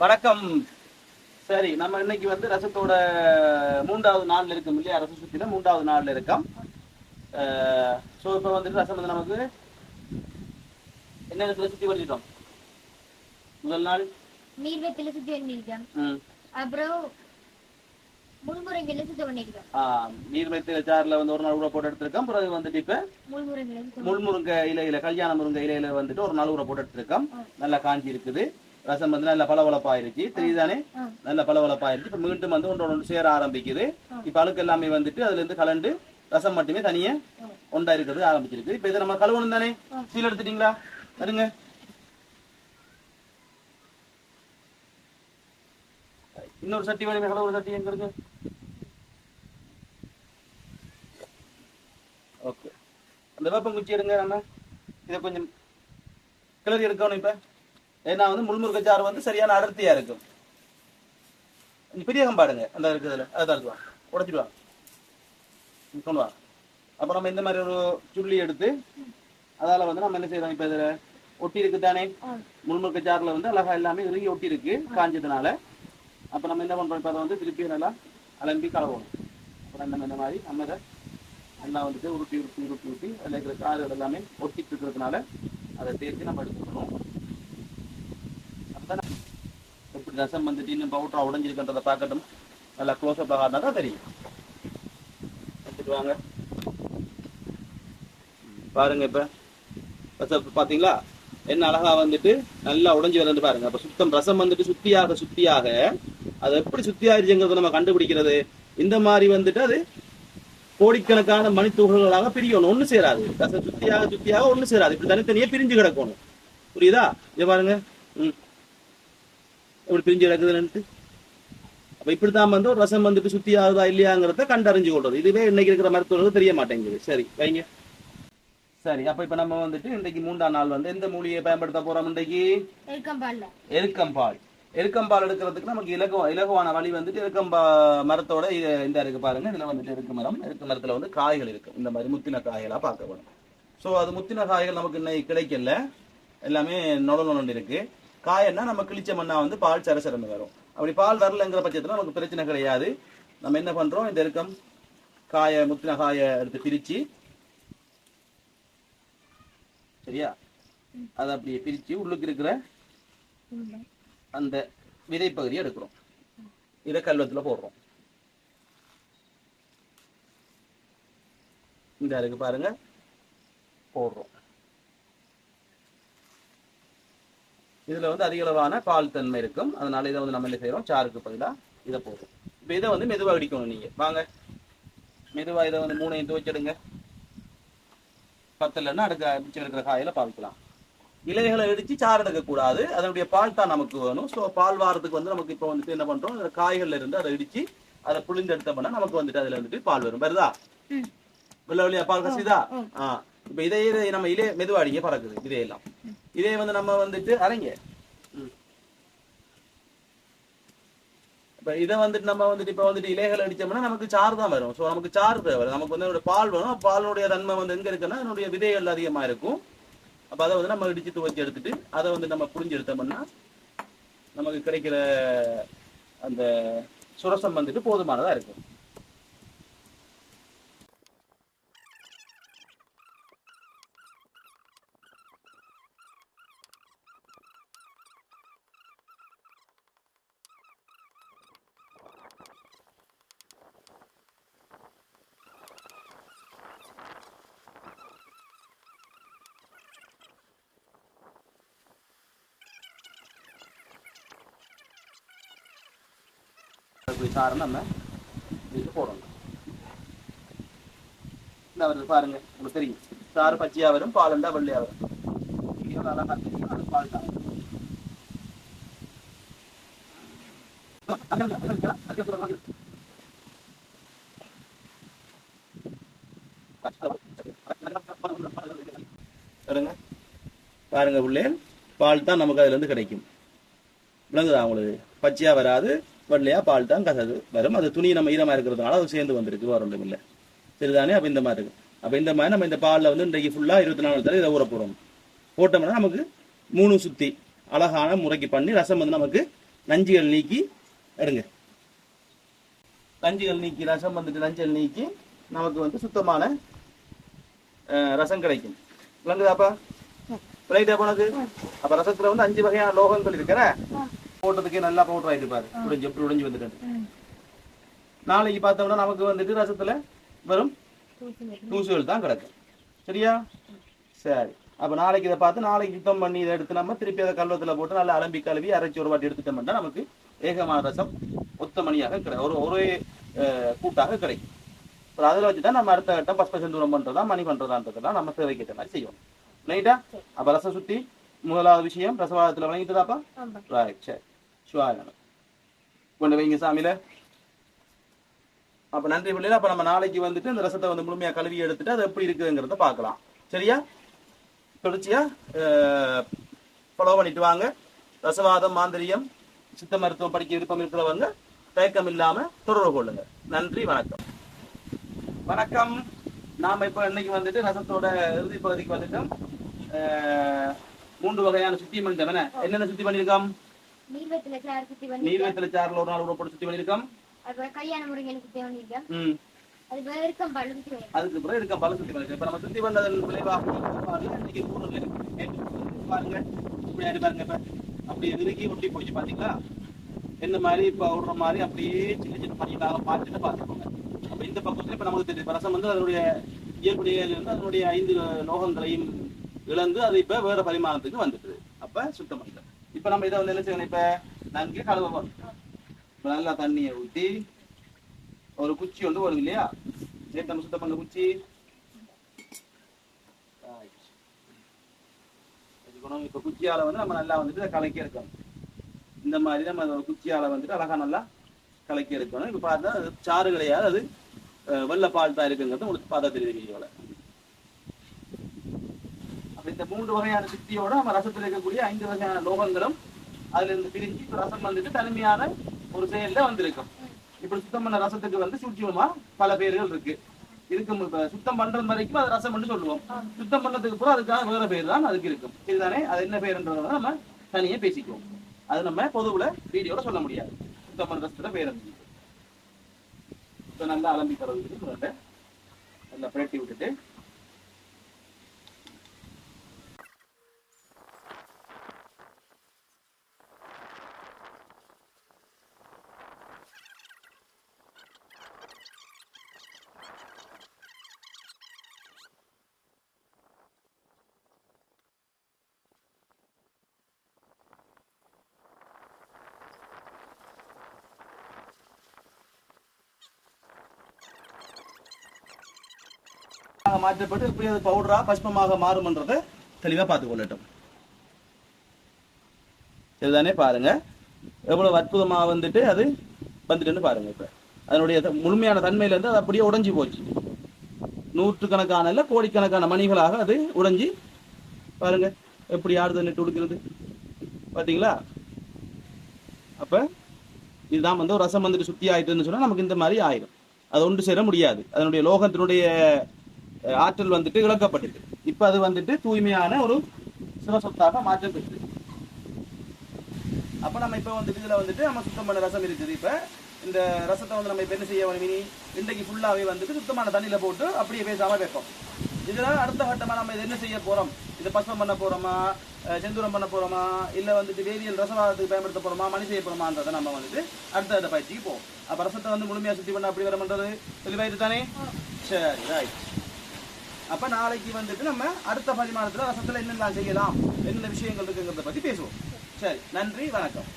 வணக்கம். சரி நம்ம இன்னைக்கு வந்து ரசத்தோட மூன்றாவது நாள்ல இருக்கும் இல்லையா? ரச சுத்தில மூன்றாவது நாள்ல இருக்கோம். ஸோ இப்போ வந்துட்டு ரசம் வந்து நமக்கு என்ன இடத்துல சுத்தி வச்சுட்டோம் முதல் நாள்? நீர்வெத்தில சுத்தி பண்ணிருக்கேன் ம், அப்புறம் முள்முறைகளை சுத்தம் நீர்மைத்தில சாறுல வந்து ஒரு நாள் ஊற போட்டு எடுத்திருக்கோம். பிறகு வந்துட்டு இப்ப சுத்தம் முள்முருங்கை இலையில கல்யாண முருங்கை இலையில வந்துட்டு ஒரு நாள் ஊற போட்டு எடுத்திருக்கோம். நல்லா காஞ்சி இருக்குது. ரசம் வந்து நல்லா பளபளப்பாயிருச்சு. தெரியுதானே. நல்ல பளபளப்பாயிருச்சு. இப்ப மீண்டும் வந்து ஒன்றோட ஒன்று சேர ஆரம்பிக்குது. இப்ப அழுக்கு எல்லாமே வந்துட்டு அதுல இருந்து கலண்டு ரசம் மட்டுமே தனியா ஒண்டா இருக்கிறது ஆரம்பிச்சிருக்கு. இப்ப இதை நம்ம கழுவணும் தானே? சீல் எடுத்துட்டீங்களா? வருங்க இன்னொரு சட்டி வேணுமே? கலவு சட்டி எங்க இருக்கு? ஓகே. அந்த வேப்பம் குச்சி எடுங்க நம்ம. இதை கொஞ்சம் கிளறி எடுக்கணும் இப்ப. ஏன்னா வந்து முள்முருகை சாறு வந்து சரியான அடர்த்தியா இருக்கும் கொஞ்சம் பெரிய அந்த இருக்குதுல அதான் இருக்கு உடச்சிட்டு வா கொண்டு வா அப்ப நம்ம இந்த மாதிரி ஒரு சுள்ளி எடுத்து அதால வந்து நம்ம என்ன செய்யறோம் இப்ப இதுல ஒட்டி இருக்கு தானே? முள்முருகை சாறுல வந்து அழகா எல்லாமே இறுகி ஒட்டி இருக்கு காஞ்சதுனால. அப்ப நம்ம என்ன பண்றோம்? இப்ப அதை வந்து திருப்பி நல்லா அலம்பி கலவணும் அப்புறம் நம்ம இந்த மாதிரி நம்ம இதை நல்லா வந்துட்டு உருட்டி உருட்டி உருட்டி உருட்டி அதில் இருக்கிற கார்கள் எல்லாமே ஒட்டிட்டு இருக்கிறதுனால அதை தேர்த்து நம்ம எடுத்துக்கணும். பார்த்தா இப்படி ரசம் வந்துட்டு இன்னும் பவுட்ரா உடஞ்சிருக்குன்றதை பார்க்கட்டும். நல்லா க்ளோஸ் அப் ஆகாதான் தான் தெரியும். எடுத்துட்டு வாங்க. பாருங்க இப்ப. ரசம் பாத்தீங்களா? என்ன அழகா வந்துட்டு நல்லா உடைஞ்சு வருது பாருங்க. அப்ப சுத்தம் ரசம் வந்துட்டு சுத்தியாக சுத்தியாக. அது எப்படி சுத்தியாயிருச்சுங்கிறத நம்ம கண்டுபிடிக்கிறது. இந்த மாதிரி வந்துட்டு அது கோடிக்கணக்கான மணித்துகள்களாக பிரியணும் ஒண்ணு சேராது. ரசம் சுத்தியாக சுத்தியாக ஒண்ணு சேராது. இப்படி தனித்தனியா பிரிஞ்சு கிடக்கணும். புரியுதா? இதை பாருங்க. ம். எப்படி பிரிஞ்சு கிடக்குதுன்னுட்டு அப்ப இப்படித்தான் வந்து ஒரு ரசம் வந்துட்டு சுத்தி ஆகுதா இல்லையாங்கிறத கண்டறிஞ்சு கொள்றது இதுவே இன்னைக்கு இருக்கிற மருத்துவர்களுக்கு தெரிய மாட்டேங்குது சரி வைங்க சரி அப்ப இப்ப நம்ம வந்துட்டு இன்றைக்கு மூன்றாம் நாள் வந்து எந்த மூலிகையை பயன்படுத்த போறோம் இன்றைக்கு எருக்கம்பால் எருக்கம்பால் எடுக்கிறதுக்கு நமக்கு இலகு இலகுவான வழி வந்துட்டு எருக்கம்பா மரத்தோட இது இந்த இருக்கு பாருங்க இதுல வந்துட்டு எருக்கு மரம் எருக்கு மரத்துல வந்து காய்கள் இருக்கு இந்த மாதிரி முத்தின காய்களா பார்க்க வேணும் ஸோ அது முத்தின காய்கள் நமக்கு இன்னைக்கு கிடைக்கல எல்லாமே நொல நொலன்னு இருக்கு காயன்னா நம்ம கிழிச்சோம்னா வந்து பால் சரசரன்னு வரும். அப்படி பால் வரலங்கிற பட்சத்துல நமக்கு பிரச்சனை கிடையாது. நம்ம என்ன பண்றோம்? இந்த எருக்கம் காய முத்தின காய எடுத்து பிரிச்சு சரியா? அதை அப்படியே பிரிச்சு உள்ளுக்கு இருக்கிற அந்த விதைப்பகுதியை எடுக்கிறோம். இதை கல்வத்துல போடுறோம். இந்த இருக்கு பாருங்க. போடுறோம். இதுல வந்து அதிக அளவான பால் தன்மை இருக்கும். அதனால இதை வந்து நம்ம என்ன செய்யறோம் சாருக்கு பதிலா இதை போடுறோம். இப்போ இதை வந்து மெதுவா அடிக்கணும் நீங்க. வாங்க. மெதுவா இதை வந்து மூணையும் துவைச்சிடுங்க பத்தலைன்னா அடுக்க மிச்சம் இருக்கிற காயில பாவிக்கலாம் இலைகளை இடிச்சு சாறு எடுக்க கூடாது. அதனுடைய பால் தான் நமக்கு வேணும். ஸோ பால் வாரத்துக்கு வந்து நமக்கு இப்போ வந்துட்டு என்ன பண்றோம்? அந்த காய்கள்ல இருந்து அதை இடிச்சு அதை புளிந்து எடுத்தோம்னா நமக்கு வந்துட்டு அதுல வந்துட்டு பால் வரும். வருதா. வெள்ள வெளியா பால் கசிதா ஆ. இப்போ இதே நம்ம இலே மெதுவாடிங்க பறக்குது. இதையெல்லாம். இதே வந்து நம்ம வந்துட்டு அரைங்க. இப்ப இதை வந்துட்டு நம்ம வந்துட்டு இப்ப வந்துட்டு இலைகள் அடிச்சோம்னா நமக்கு சாறு தான் வரும். ஸோ நமக்கு சாறு தேவை. நமக்கு வந்து பால் வேணும் பாலினுடைய தன்மை வந்து எங்க இருக்குன்னா அதனுடைய விதைகள் அதிகமா இருக்கும். அப்ப அதை வந்து நம்ம இடிச்சு துவைச்சு எடுத்துட்டு அதை வந்து நம்ம புரிஞ்சு எடுத்தோம்னா நமக்கு கிடைக்கிற அந்த சுரசம் வந்துட்டு போதுமானதா இருக்கும். அதுக்கு சாரை நம்ம இதுக்கு போடணும். இந்த வருது பாருங்க உங்களுக்கு தெரியும். சாறு பச்சையா வரும் பால் இருந்தா வெள்ளையா வரும் இது எவ்வளவு தெரியும் அது பால் தான். பாருங்க. பாருங்க பால் தான் நமக்கு அதுல இருந்து கிடைக்கும். விளங்குதா உங்களுக்கு? பச்சையா வராது வெள்ளையா பால் தான் கசது. வரும் அது துணி நம்ம ஈரமா இருக்கிறதுனால அது சேர்ந்து வந்திருக்கு வேற ஒன்றும் இல்லை. சரிதானே? அப்ப இந்த மாதிரி இருக்கு அப்ப இந்த மாதிரி நம்ம இந்த பால்ல வந்து இன்றைக்கு ஃபுல்லா இருபத்தி நாலு தடவை இதை ஊற போறோம் போட்டோம்னா நமக்கு மூணு சுத்தி அழகான முறைக்கு பண்ணி ரசம் வந்து நமக்கு நஞ்சுகள் நீக்கி எடுங்க. நஞ்சுகள் நீக்கி ரசம் வந்துட்டு நஞ்சுகள் நீக்கி நமக்கு வந்து சுத்தமான ரசம் கிடைக்கும். விளங்குதாப்பா ரைட்டா உனக்கு அப்ப ரசத்துல வந்து அஞ்சு வகையான லோகங்கள் இருக்கிற போட்டதுக்கே நல்லா பவுடர் ஆயிட்டு பாரு. உடைஞ்சு எப்படி உடைஞ்சு வந்துட்டு நாளைக்கு பார்த்தோம்னா நமக்கு வந்துட்டு ரசத்துல வெறும் தூசுகள் தான் கிடக்கும். சரியா? சரி. அப்ப நாளைக்கு இதை பார்த்து நாளைக்கு சுத்தம் பண்ணி இதை எடுத்து நம்ம திருப்பி அதை கல்வத்துல போட்டு நல்லா அலம்பி கழுவி அரைச்சி ஒரு வாட்டி எடுத்துட்டோம்னா நமக்கு ஏகமான ரசம் ஒத்த மணியாக கிடை ஒரு ஒரே கூட்டாக கிடைக்கும். அப்புறம் அதில் வச்சு தான் நம்ம அடுத்த கட்டம் பஸ் பசன் தூரம் பண்றதா மணி பண்றதான்றதெல்லாம் நம்ம தேவைக்கேற்ற மாதிரி செய்வோம். ரைட்டா? அப்ப ரசம் சுத்தி முதலாவது விஷயம் ரசவாதத்துல வழங்கிட்டுதாப்பா ரைட் சரி. சுவாகனம் கொண்டு வைங்க சாமியில. அப்ப நன்றி பிள்ளைல அப்ப நம்ம நாளைக்கு வந்துட்டு இந்த ரசத்தை வந்து முழுமையா கழுவி எடுத்துட்டு அது எப்படி இருக்குங்கிறத பார்க்கலாம். சரியா? தொடர்ச்சியா ஃபாலோ பண்ணிட்டு வாங்க. ரசவாதம் மாந்திரியம் சித்த மருத்துவம் படிக்க விருப்பம் இருக்கிறவங்க தயக்கம் இல்லாம தொடர்பு கொள்ளுங்க. நன்றி வணக்கம். வணக்கம். நாம இப்ப இன்னைக்கு வந்துட்டு ரசத்தோட இறுதி பகுதிக்கு வந்துட்டோம் மூன்று வகையான சுத்தி பண்ணிட்டோம் என்னென்ன சுத்தி பண்ணிருக்கோம் நீர்வெத்தில சாரில் ஒரு நாள் போட்டு சுத்தி பண்ணிருக்கோம் கல்யாண முருங்கல் சுத்தி பண்ணிருக்கோம் ம். அது வேற இருக்கும் பல்லு சுத்தி பண்ணிருக்கோம் அதுக்கு பிறகு இருக்க பல சுத்தி பண்ணிருக்கோம் இப்ப நம்ம சுத்தி பண்ணதன் விளைவாக இன்னைக்கு. நேற்று பாருங்க. இப்படி ஆடி பாருங்க இப்ப அப்படியே ஒட்டி போச்சு பாத்தீங்களா? இந்த மாதிரி இப்ப விடுற மாதிரி அப்படியே சின்ன சின்ன பணிகளாக பார்த்துட்டு பார்த்துக்கோங்க. அப்ப இந்த பக்கத்துல இப்ப நமக்கு தெரியும் ரசம் வந்து அதனுடைய இயல்புடைய அதனுடைய ஐந்து லோகங்களையும் இழந்து அது இப்ப வேற பரிமாணத்துக்கு வந்துட்டு அப்ப சுத்தம் இப்ப நம்ம இதை வந்து என்ன செய்யணும்? இப்ப நன்கு கழுவ நல்லா தண்ணியை ஊத்தி ஒரு குச்சி ஒன்று வரும் இல்லையா? சரி நம்ம சுத்தம் பண்ண குச்சி. Right. இப்ப குச்சியால வந்து நம்ம நல்லா வந்துட்டு கலக்கி எடுக்கணும். இந்த மாதிரி நம்ம குச்சியால வந்துட்டு அழகா நல்லா கலக்கி எடுக்கணும். இப்ப பார்த்தா அது சாறு கிடையாது. அது வெள்ளை பால் தான் இருக்குங்கிறது உங்களுக்கு பார்த்தா தெரியுது வீடியோல. இந்த மூன்று வகையான சுத்தியோட நம்ம ரசத்தில் இருக்கக்கூடிய ஐந்து வகையான லோகங்களும் அதுல இருந்து பிரிஞ்சு இப்ப ரசம் வந்துட்டு தனிமையான ஒரு செயல்ல வந்திருக்கும். இப்படி சுத்தம் பண்ண ரசத்துக்கு வந்து சூட்சியமா பல பேர்கள் இருக்கு. இருக்கும் இப்ப சுத்தம் பண்றது வரைக்கும் அது ரசம் சொல்லுவோம். சுத்தம் பண்ணதுக்கு கூட அதுக்காக வேற பேர் தான் அதுக்கு இருக்கும். சரிதானே அது என்ன பேருன்றத நம்ம தனியே பேசிக்குவோம். அது நம்ம பொதுவுல வீடியோல சொல்ல முடியாது. சுத்தம் பண்ண ரசத்துல பேர் இருக்கு. இப்ப நல்லா அலம்பி தரது நல்லா பிரட்டி விட்டுட்டு ஆக மாற்றப்பட்டு எப்படி அது பவுடராக பஷ்பமாக மாறும்ன்றதை தெளிவாக பார்த்து கொள்ளட்டும். சரிதானே? பாருங்க. எவ்வளவு அற்புதமாக வந்துட்டு அது வந்துட்டுன்னு பாருங்க இப்போ. அதனுடைய த- முழுமையான தன்மையிலேருந்து அது அப்படியே உடஞ்சி போச்சு. நூற்றுக்கணக்கான இல்லை கோடிக்கணக்கான மணிகளாக அது உடைஞ்சு பாருங்க எப்படி ஆடுது நெட்டு உடுக்கிறது. பார்த்தீங்களா அப்போ இதுதான் வந்து ஒரு ரசம் வந்துட்டு சுத்தி ஆயிட்டுன்னு சொன்னால் நமக்கு இந்த மாதிரி ஆயிடும் அது ஒன்று சேர முடியாது. அதனுடைய லோகத்தினுடைய ஆற்றல் வந்துட்டு இழக்கப்பட்டது. இப்ப அது வந்துட்டு தூய்மையான ஒரு சிவசொத்தாக மாற்றம் பெற்று. அப்ப நம்ம இப்ப வந்துட்டு இதுல வந்துட்டு நம்ம சுத்தம் பண்ண ரசம் இருக்குது. இப்ப இந்த ரசத்தை வந்து நம்ம இப்ப என்ன செய்ய வேணும் இனி? இன்றைக்கு ஃபுல்லாவே வந்துட்டு சுத்தமான தண்ணியில போட்டு அப்படியே பேசாம வைப்போம். இதுல அடுத்த கட்டமா நம்ம இது என்ன செய்ய போறோம்? இது பஸ்மம் பண்ண போறோமா? செந்தூரம் பண்ண போறோமா? இல்ல வந்துட்டு வேதியியல் ரசவாதத்துக்கு பயன்படுத்த போறோமா? மணி செய்ய போறோமான்றதை நம்ம வந்துட்டு அடுத்த அடுத்த பயிற்சிக்கு போவோம். அப்ப ரசத்தை வந்து முழுமையா சுத்தி பண்ண அப்படி வர பண்றது? தெளிவாயிட்டு தானே சரி ரைட் அப்ப நாளைக்கு வந்துட்டு நம்ம அடுத்த பரிமாணத்துல ரசத்தில் என்னென்ன செய்யலாம் என்னென்ன விஷயங்கள் இருக்குங்கிறத பத்தி பேசுவோம். சரி நன்றி வணக்கம்.